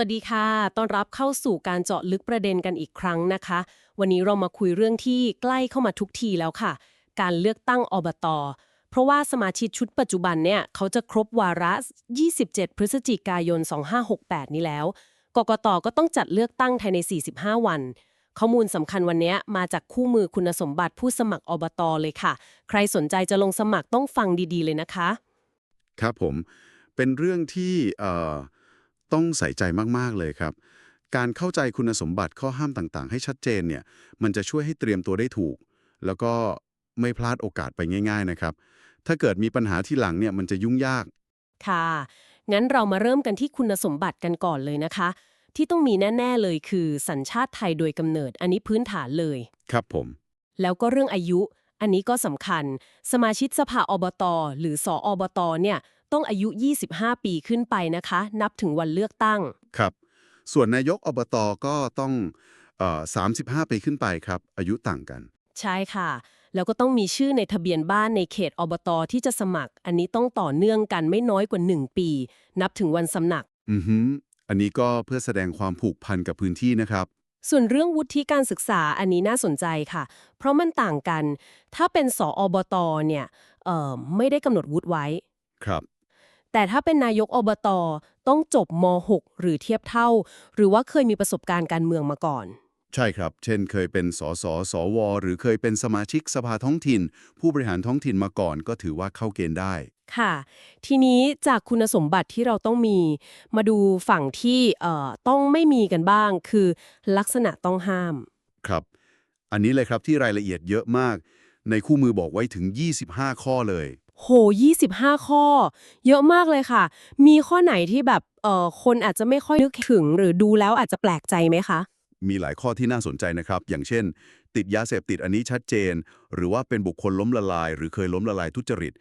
วัสดีค่ะ ต้อนรับเข้าสู่การเจาะลึกประเด็นกันอีกครั้งนะคะ วันนี้เรามาคุยเรื่องที่ใกล้เข้ามาทุกทีแล้วค่ะ การเลือกตั้งอบตเพราะว่าสมาชิกชุดปัจจุบันเนี่ยเขาจะครบวาระ 27 พฤศจิกายน 2568 นี้แล้ว กกตก็ต้องจัดเลือกตั้งภายใน 45 วัน ข้อมูลสำคัญวันนี้มาจากคู่มือคุณสมบัติผู้สมัครอบตเลยค่ะ ใครสนใจจะลงสมัครต้องฟังดีๆ เลยนะคะ ครับผม เป็นเรื่องที่เอ่อ ต้องใส่ใจมาก ๆ เลยครับ การเข้าใจคุณสมบัติข้อห้ามต่างๆ ให้ชัดเจนเนี่ย มันจะช่วยให้เตรียมตัวได้ถูก แล้วก็ไม่พลาดโอกาสไปง่าย ๆ นะครับ ถ้าเกิดมีปัญหาที่หลังเนี่ยมันจะยุ่งยาก ค่ะ งั้นเรามาเริ่มกันที่คุณสมบัติกันก่อนเลยนะคะ ที่ต้องมีแน่ ๆ เลยคือสัญชาติไทยโดยกำเนิด อันนี้พื้นฐานเลย ครับผม แล้วก็เรื่องอายุ อันนี้ก็สำคัญ สมาชิกสภาอบต หรือสออบตเนี่ย ต้องอายุ 25 ปีขึ้นไปนะคะ นับถึงวันเลือกตั้ง ครับ ส่วนนายกอบตก็ต้องเอ่อ35 ปีขึ้นไปครับ อายุต่างกัน ใช่ค่ะ แล้วก็ต้องมีชื่อในทะเบียนบ้านในเขตอบตที่จะสมัคร อันนี้ต้องต่อเนื่องกันไม่น้อยกว่า 1 ปี นับถึงวันสมัครอือฮึอันนี้ก็เพื่อแสดงความผูกพันกับพื้นที่นะครับ ส่วนเรื่องวุฒิการศึกษาอันนี้น่าสนใจค่ะ เพราะมันต่างกัน ถ้าเป็นสออบตเนี่ยเอ่อไม่ได้กำหนดวุฒิไว้ ครับ แต่ถ้าเป็นนายกอบตต้องจบม .6 หรือเทียบเท่า หรือว่าเคยมีประสบการณ์การเมืองมาก่อน ใช่ครับ เช่น เคยเป็นสสสว หรือเคยเป็นสมาชิกสภาท้องถิ่น ผู้บริหารท้องถิ่นมาก่อนก็ถือว่าเข้าเกณฑ์ได้ ค่ะ ทีนี้จากคุณสมบัติที่เราต้องมี มาดูฝั่งที่เอ่อต้องไม่มีกันบ้าง คือลักษณะต้องห้าม ครับ อันนี้เลยครับที่รายละเอียดเยอะมาก ในคู่มือบอกไว้ถึง 25 ข้อเลย โห 25 ข้อ เยอะมากเลยค่ะ มีข้อไหนที่แบบเอ่อคนอาจจะไม่ค่อยนึกถึง หรือดูแล้วอาจจะแปลกใจไหมคะ มีหลายข้อที่น่าสนใจนะครับ อย่างเช่น ติดยาเสพติดอันนี้ชัดเจน หรือว่าเป็นบุคคลล้มละลาย หรือเคยล้มละลายทุจริต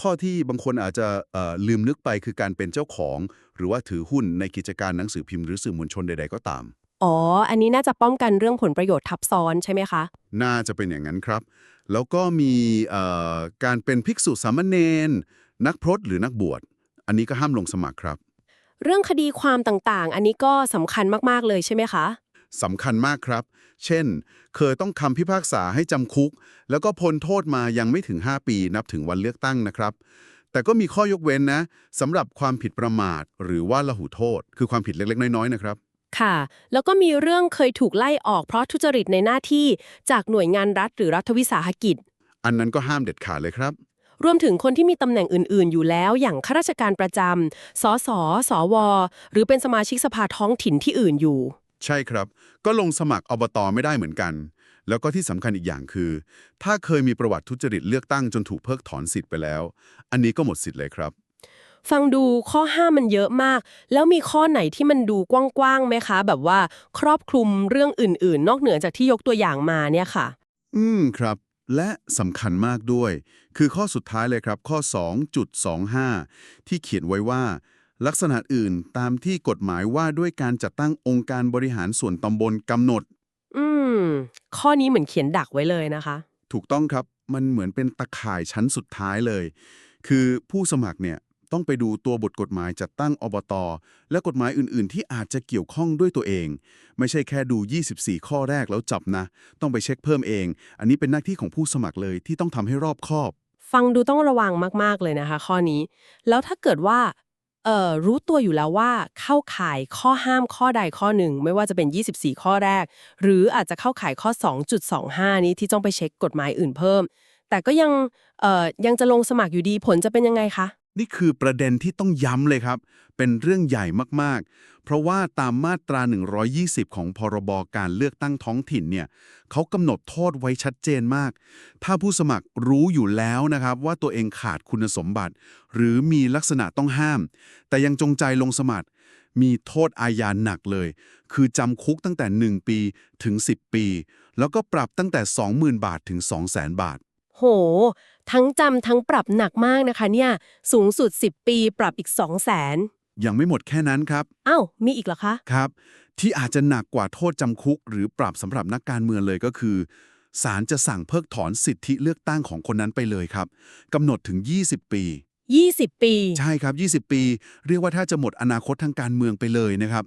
ข้อที่บางคนอาจจะเอ่อลืมนึกไปคือการเป็นเจ้าของ หรือว่าถือหุ้นในกิจการหนังสือพิมพ์หรือสื่อมวลชนใด ๆ ก็ตาม อ๋อ อันนี้น่าจะป้องกันเรื่องผลประโยชน์ทับซ้อนใช่ไหมคะ น่าจะเป็นอย่างนั้นครับ แล้วก็มีเอ่อการเป็นภิกษุสามเณรนักพรตหรือนักบวช อันนี้ก็ห้ามลงสมัครครับ เรื่องคดีความต่างๆ อันนี้ก็สำคัญมากๆเลยใช่ไหมคะสำคัญมากครับ เช่น เคยต้องคำพิพากษาให้จำคุก แล้วก็พ้นโทษมายังไม่ถึง 5 ปี นับถึงวันเลือกตั้งนะครับ แต่ก็มีข้อยกเว้นนะสำหรับความผิดประมาท หรือว่าละหูโทษ คือความผิดเล็กๆ น้อยๆนะครับ ค่ะ แล้วก็มีเรื่องเคยถูกไล่ออกเพราะทุจริตในหน้าที่จากหน่วยงานรัฐหรือรัฐวิสาหกิจ อันนั้นก็ห้ามเด็ดขาดเลยครับ รวมถึงคนที่มีตำแหน่งอื่น ๆ อยู่แล้ว อย่างข้าราชการประจำสสสว หรือเป็นสมาชิกสภาท้องถิ่นที่อื่นอยู่ ใช่ครับ ก็ลงสมัครอบตไม่ได้เหมือนกัน แล้วก็ที่สำคัญอีกอย่างคือ ถ้าเคยมีประวัติทุจริตเลือกตั้งจนถูกเพิกถอนสิทธิ์ไปแล้ว อันนี้ก็หมดสิทธิ์เลยครับ ฟังดูข้อห้ามมันเยอะมาก แล้วมีข้อไหนที่มันดูกว้างๆไหมคะ แบบว่าครอบคลุมเรื่องอื่น ๆ นอกเหนือจากที่ยกตัวอย่างมาเนี่ยค่ะ อืมครับ และสำคัญมากด้วย คือข้อสุดท้ายเลยครับ ข้อ 2.25 ที่เขียนไว้ว่า ลักษณะอื่นตามที่กฎหมายว่าด้วยการจัดตั้งองค์การบริหารส่วนตำบลกำหนด อืม ข้อนี้เหมือนเขียนดักไว้เลยนะคะ ถูกต้องครับมันเหมือนเป็นตะข่ายชั้นสุดท้ายเลย คือผู้สมัครเนี่ย ต้องไปดูตัวบทกฎหมายจัดตั้งอบตและกฎหมายอื่นๆ ที่อาจจะเกี่ยวข้องด้วยตัวเอง ไม่ใช่แค่ดู 24 ข้อแรกแล้วจับนะ ต้องไปเช็คเพิ่มเอง อันนี้เป็นหน้าที่ของผู้สมัครเลยที่ต้องทำให้รอบคอบ ฟังดูต้องระวังมากๆเลยนะคะ ข้อนี้ แล้วถ้าเกิดว่าเอ่อรู้ตัวอยู่แล้วว่าเข้าข่ายข้อห้ามข้อใดข้อหนึ่ง ไม่ว่าจะเป็น 24 ข้อแรก หรืออาจจะเข้าข่ายข้อ 2.25 นี้ที่ต้องไปเช็คกฎหมายอื่นเพิ่ม แต่ก็ยังเอ่อยังจะลงสมัครอยู่ดีผลจะเป็นยังไงคะ นี่คือประเด็นที่ต้องย้ำเลยครับ เป็นเรื่องใหญ่มากๆ เพราะว่าตามมาตรา 120 ของพรบการเลือกตั้งท้องถิ่นเนี่ยเขากำหนดโทษไว้ชัดเจนมาก ถ้าผู้สมัครรู้อยู่แล้วนะครับ ว่าตัวเองขาดคุณสมบัติ หรือมีลักษณะต้องห้าม แต่ยังจงใจลงสมัคร มีโทษอาญาหนักเลย คือจำคุกตั้งแต่ 1 ปีถึง 10 ปี แล้วก็ปรับตั้งแต่ 20,000 บาทถึง 200,000 บาท ห ทั้งจำทั้งปรับหนักมากนะคะเนี่ย สูงสุด 10 ปีปรับอีก 2 0 0 0 0 0ยังไม่หมดแค่นั้นครับอ้าวมีอีกเหรอคะ ครับ ที่อาจจะหนักกว่าโทษจำคุก หรือปรับสำหรับนักการเมืองเลยก็คือศาลจะสั่งเพิกถอนสิทธิเลือกตั้งของคนนั้นไปเลยครับกำหนดถึง 20 ปี 20 ปี ใช่ครับ 20 ปี เรียกว่าถ้าจะหมดอนาคตทางการเมืองไปเลยนะครับ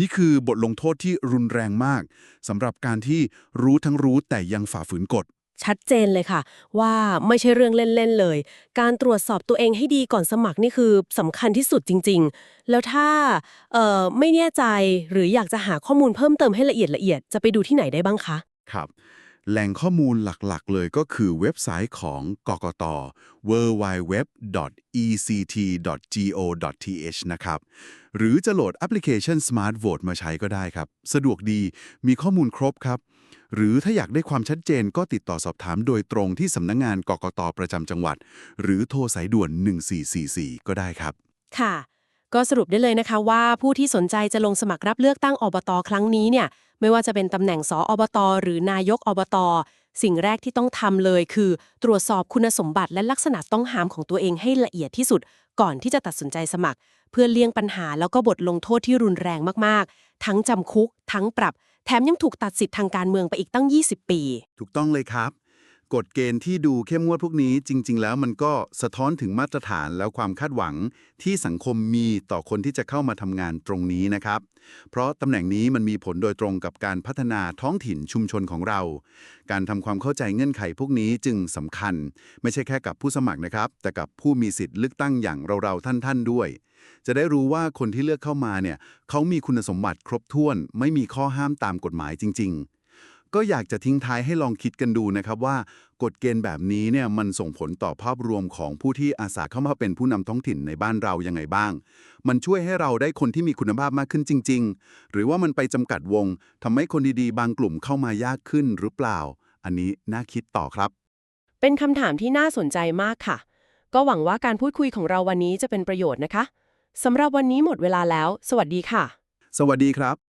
นี่คือบทลงโทษที่รุนแรงมากสำหรับการที่รู้ทั้งรู้แต่ยังฝ่าฝืนกฎ ชัดเจนเลยค่ะ ว่าไม่ใช่เรื่องเล่นๆเลย การตรวจสอบตัวเองให้ดีก่อนสมัครนี่คือสำคัญที่สุดจริง ๆ แล้วถ้าไม่แน่ใจหรืออยากจะหาข้อมูลเพิ่มเติมให้ละเอียดละเอียดจะไปดูที่ไหนได้บ้างคะครับแหล่งข้อมูลหลักๆ เลยก็คือเว็บไซต์ของกกต www.ect.go.th นะครับ หรือจะโหลดแอปพลิเคชัน Smart Vote มาใช้ก็ได้ครับ สะดวกดีมีข้อมูลครบครับ หรือถ้าอยากได้ความชัดเจนก็ติดต่อสอบถามโดยตรงที่สำนักงงานกกตประจำจังหวัด หรือโทรสายด่วน 1444 ก็ได้ครับ ค่ะ ก็สรุปได้เลยนะคะว่าผู้ที่สนใจจะลงสมัครรับเลือกตั้งอบตครั้งนี้เนี่ย ไม่ว่าจะเป็นตำแหน่งสออบตหรือนายกอบตสิ่งแรกที่ต้องทำเลยคือ ตรวจสอบคุณสมบัติและลักษณะต้องห้ามของตัวเองให้ละเอียดที่สุด ก่อนที่จะตัดสินใจสมัคร เพื่อเลี่ยงปัญหาแล้วก็บทลงโทษที่รุนแรงมากๆ ทั้งจำคุก ทั้งปรับ แถมยังถูกตัดสิทธิ์ทางการเมืองไปอีกตั้ง 20 ปี ถูกต้องเลยครับ กฎเกณฑ์ที่ดูเข้มงวดพวกนี้จริง ๆ แล้วมันก็สะท้อนถึงมาตรฐานแล้วความคาดหวังที่สังคมมีต่อคนที่จะเข้ามาทำงานตรงนี้นะครับ เพราะตำแหน่งนี้มันมีผลโดยตรงกับการพัฒนาท้องถิ่นชุมชนของเรา การทำความเข้าใจเงื่อนไขพวกนี้จึงสำคัญ ไม่ใช่แค่กับผู้สมัครนะครับ แต่กับผู้มีสิทธิ์เลือกตั้งอย่างเราๆท่านๆด้วย จะได้รู้ว่าคนที่เลือกเข้ามาเนี่ยเขามีคุณสมบัติครบถ้วน ไม่มีข้อห้ามตามกฎหมายจริง ๆ ก็อยากจะทิ้งท้ายให้ลองคิดกันดูนะครับว่า กฎเกณฑ์แบบนี้เนี่ยมันส่งผลต่อภาพรวมของผู้ที่อาสาเข้ามาเป็นผู้นำท้องถิ่นในบ้านเรายังไงบ้าง มันช่วยให้เราได้คนที่มีคุณภาพมากขึ้นจริง ๆ หรือว่ามันไปจำกัดวงทำให้คนดีๆ บางกลุ่มเข้ามายากขึ้นหรือเปล่า อันนี้น่าคิดต่อครับ เป็นคำถามที่น่าสนใจมากค่ะ ก็หวังว่าการพูดคุยของเราวันนี้จะเป็นประโยชน์นะคะสำหรับวันนี้หมดเวลาแล้ว สวัสดีค่ะ สวัสดีครับ